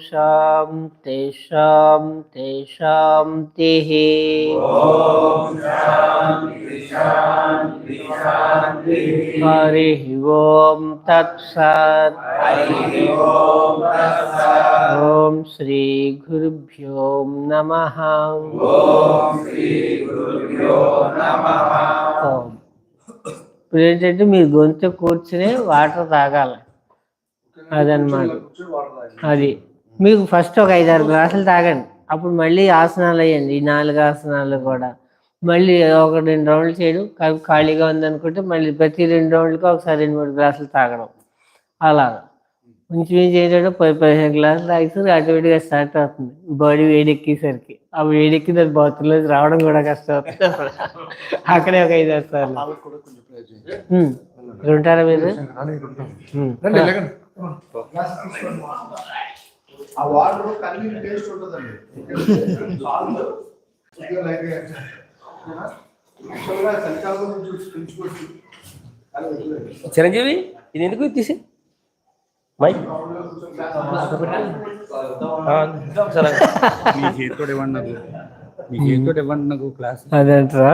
शान्ति शान्ति शान्तिः हरिः ॐ तत्सत् ॐ श्रीगुरुभ्यो नमः ఓం. ఇప్పుడు ఏంటంటే మీరు గొంతు కూర్చుని వాటర్ తాగాలి అదనమాట అది. మీకు ఫస్ట్ ఒక ఐదారు గ్లాసులు తాగండి. అప్పుడు మళ్ళీ ఆసనాలు వేయండి. ఈ నాలుగు ఆసనాలు కూడా. మళ్ళీ ఒక రెండు రౌండ్లు చేయడం. ఖాళీగా ఉందనుకుంటే మళ్ళీ ప్రతి రెండు రౌండ్లకి ఒకసారి రెండు మూడు గ్లాసులు తాగడం. అలాగా కొంచెం ఏం చేయడం పది పదిహేను గ్లాసులు తాగితే ఆటోమేటిక్గా స్టార్ట్ అవుతుంది. బాడీ వేడెక్కేసరికి. ఆ వేడెక్కి దాని బాత్రూంలో రావడం కూడా కష్టం అవుతుంది అక్కడే ఒక ఐదు. ఆరు సార్లు ఉంటారా మీరు. ఆ వాటర్ కన్నీరు టేస్ట్ ఉంటుందండి. చిరంజీవి ఇది ఎందుకు తీసి? మైక్ మీ చేతితో ఇవ్వండి నాకు. మీ చేతితో ఇవ్వండి నాకు క్లాస్. అదంటారా?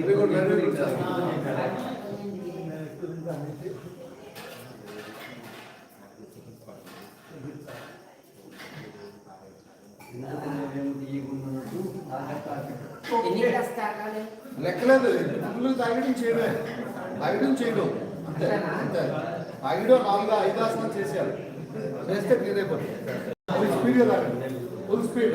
ఇవి కూడా. లెక్కలేదు. ఫుల్ తాగడం చేయడమే తాగడం చేయడం. అంతే అంతే. తాగడం నాలుగు ఐదు ఆసనాలు చేసేయాలి చేస్తే ఫుల్ స్పీడ్గా తాగండి. ఫుల్ స్పీడ్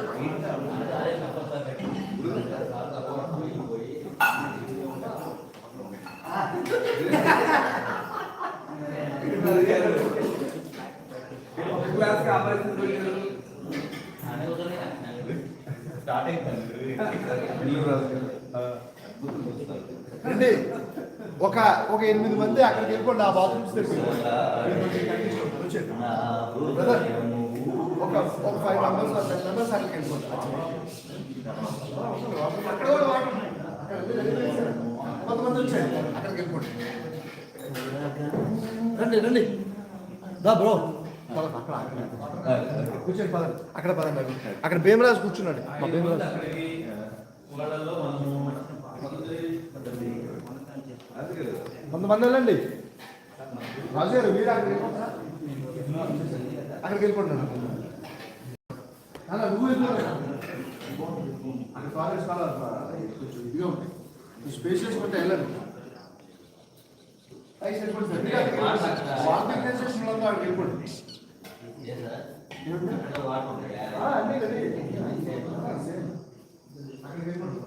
సెకండ్ ఒక ఒక ఎనిమిది మంది అక్కడికి వెళ్ళిపోండి ఆ బాత్రూమ్స్ తెచ్చి బ్రదర్ ఒక ఒక ఫైవ్ మెంబర్స్ టెన్ మెంబర్స్ అక్కడికి వెళ్ళిపోండి. అక్కడ కూడా కొంతమంది వచ్చారు అక్కడికి వెళ్ళిపోండి. రండి రండి. దా బ్రో. అక్కడ. కూర్చోండి పదండి అక్కడ పదండి అక్కడ భీమరాజు కూర్చున్నాడు మా భీమరాజు వంద మంది వెళ్ళండి రాజు గారు మీరు అక్కడికి వెళ్ళిపోతున్నాను నువ్వు వెళ్ళిపోరా. అక్కడ కాలేజ్ చాలా ఇదిగా ఉంది స్పేషియస్ ఉంటే వెళ్ళండి అయి సరిపోతుంది సార్. మీరు అక్కడికి వెళ్ళండి. వాకింగ్ సెన్సేషన్ ఉందో అక్కడికి వెళ్ళిపోండి ఆ, అన్నీ రెడీ. ఆ, సేమ్. అక్కడికి వెళ్ళిపోండి.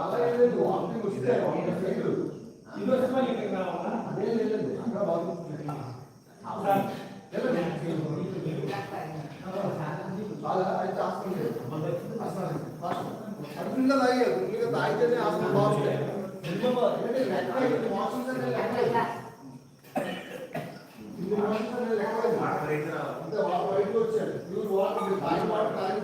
అలాగే లేదు వాకింగ్ వస్తే వాకింగ్ చేయదు. అదే లేదండి. అక్కడ వాకింగ్ వెళ్ళండి. అలా అయితే ఆసనం లేదు. ఆసనాలు. ఆసనం. అట్లా తాగారు. ఇంకా తాగితేనే ఆసనం బాగుంటాయి. ఏంటి లెక్క ఇది మోసం చేస్తే లెక్క లేదు. ఇది మోసం చేస్తే లెక్క లేదు. అంతే వాళ్ళు బయటకు వచ్చారు. ఇవి వాటర్ తాగి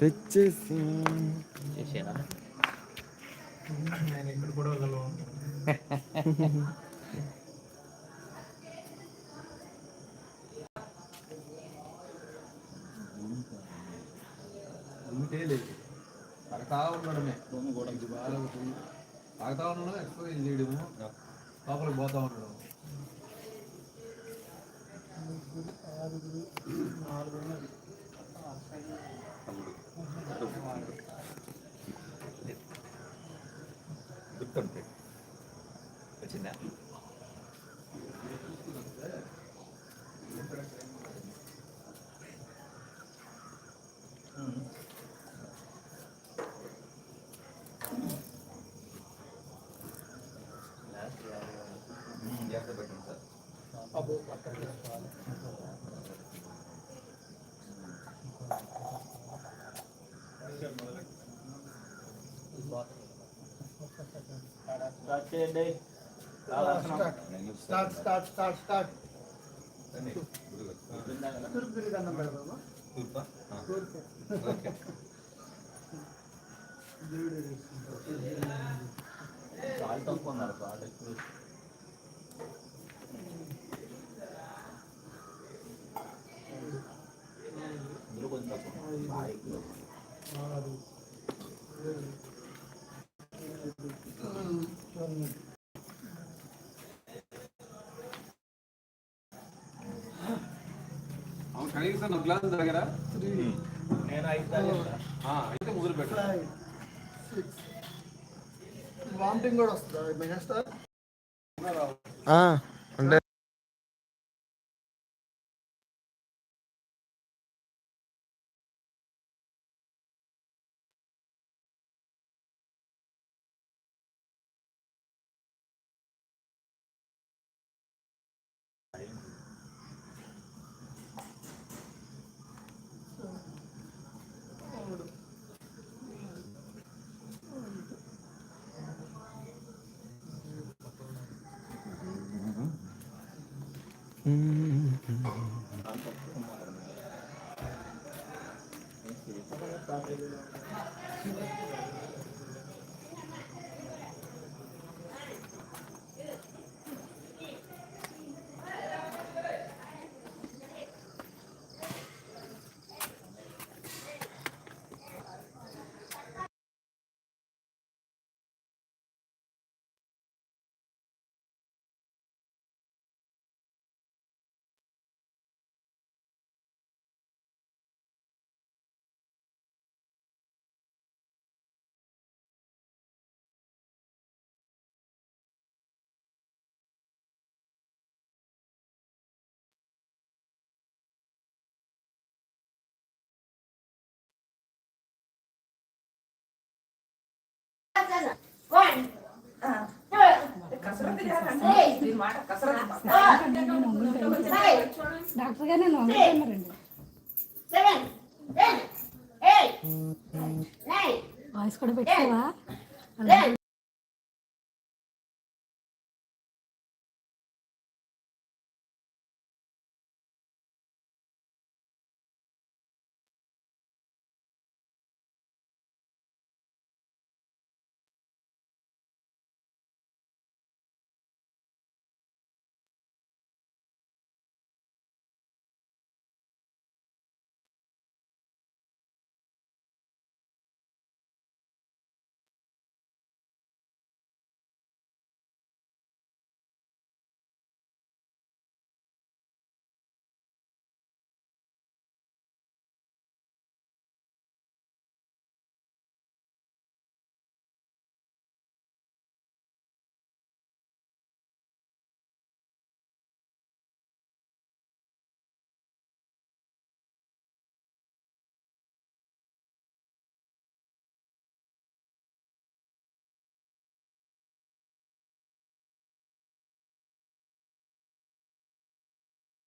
వాటర్ తాగితే మోసం అయిపోవాలి. తెచ్చేసి చేసేనా ఉంటే లేదు. తాగుతా ఉండడమే ఇది బాగా ఉంటుంది. తాగుతా ఉండడం ఎక్సర్సైజ్ చేయడము? లోపలికి పోతా ఉండడం గుర్తుంటే వచ్చిందా జాగ్రత్త పెట్టండి స్టార్ట్ స్టార్ట్ స్టార్ట్ స్టార్ట్ తూర్పు తిరిగి దండం పెడదామా తూర్పా? తక్కువ ఉన్నారు ఎక్కువ ఇందులో కొంచెం తక్కువ బాగా ఎక్కువ ఆరు ఏడు ఎనిమిది తొమ్మిది అవును కనీసం ఒక గ్లాస్ నేను. ఆ, అయితే మొదలు పెట్టు. ఫైవ్ సిక్స్ వామిటింగ్ కూడా వస్తుందా? మెగాస్టార్ 음. 음, 음, 음. డాక్టర్ గారు నేను వంగుతున్నారండి వాయిస్ కూడా పెట్టావా?